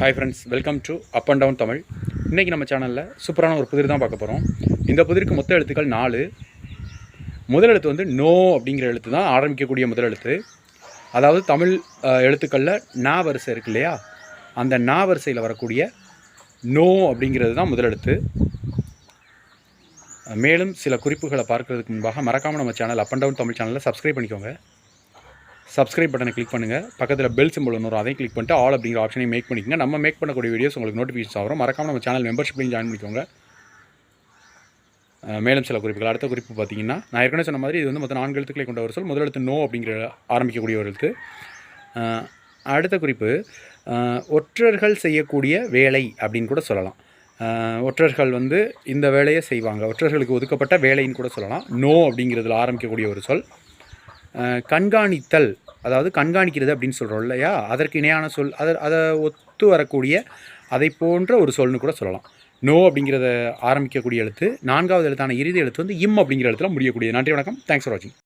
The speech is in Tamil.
Hi friends welcome to up and down Tamil இன்றைக்கி நம்ம சேனலில் சூப்பரான ஒரு புதிர் தான் பார்க்க போகிறோம் இந்த புதிருக்கு மொத்த எழுத்துக்கள் நாலு. முதல் எழுத்து வந்து நோ அப்படிங்கிற எழுத்து தான் ஆரம்பிக்கக்கூடிய முதல் எழுத்து. அதாவது தமிழ் எழுத்துக்களில் நா வரிசை இருக்கு இல்லையா? அந்த நா வரிசையில் வரக்கூடிய நோ அப்படிங்கிறது தான் முதல் எழுத்து. மேலும் சில குறிப்புகளை பார்க்கறதுக்கு முன்பாக மறக்காமல் நம்ம channel up and down Tamil சேனலில் சப்ஸ்கிரைப் பண்ணிக்கோங்க. சப்ஸ்கிரைப் பட்டனை கிளிக் பண்ணுங்கள் பக்கத்தில் பெல் சிம்பிள் ஒன்று அதையும் கிளிக் பண்ணிட்டு ஆல் அப்படிங்கிற ஆப்ஷனையும் மேக் பண்ணிக்கங்க. நம்ம மேக் பண்ணக்கூடிய வீடியோஸ் உங்களுக்கு நோட்டிஃபிகேஷன் ஆகும் மறக்காம நம்ம சேனல் மெம்பர்ஷிப்லையும் ஜாயின் பண்ணிக்கோங்க. மேலும் சில குறிப்புகள். அடுத்த குறிப்பு பார்த்தீங்கன்னா நான் ஏற்கனவே சொன்ன மாதிரி இது வந்து மொத்தம் நான்கு எழுத்துக்களை கொண்ட ஒரு சொல். முதல் எழுத்து நோ அப்படிங்கிற ஆரம்பிக்கக்கூடிய ஒரு எழுத்து அடுத்த குறிப்பு ஒற்றர்கள் செய்யக்கூடிய வேலை அப்படின்னு கூட சொல்லலாம். ஒற்றர்கள் வந்து இந்த வேலையை செய்வாங்க. ஒற்றர்களுக்கு ஒதுக்கப்பட்ட வேலைன்னு கூட சொல்லலாம். நோ அப்படிங்கிறதுல ஆரம்பிக்கக்கூடிய ஒரு சொல். கண்காணித்தல் அதாவது கண்காணிக்கிறது அப்படின்னு சொல்கிறோம் இல்லையா? அதற்கு இணையான சொல் அதை அதை ஒத்து வரக்கூடிய அதை போன்ற ஒரு சொல்னு கூட சொல்லலாம். நோ அப்படிங்கிறத ஆரம்பிக்கக்கூடிய எழுத்து நான்காவது எழுத்தான இறுதி எழுத்து வந்து இம் அப்படிங்கிற எழுத்துல முடியக்கூடிய நன்றி வணக்கம். தேங்க்ஸ் ஃபார் வாட்சிங்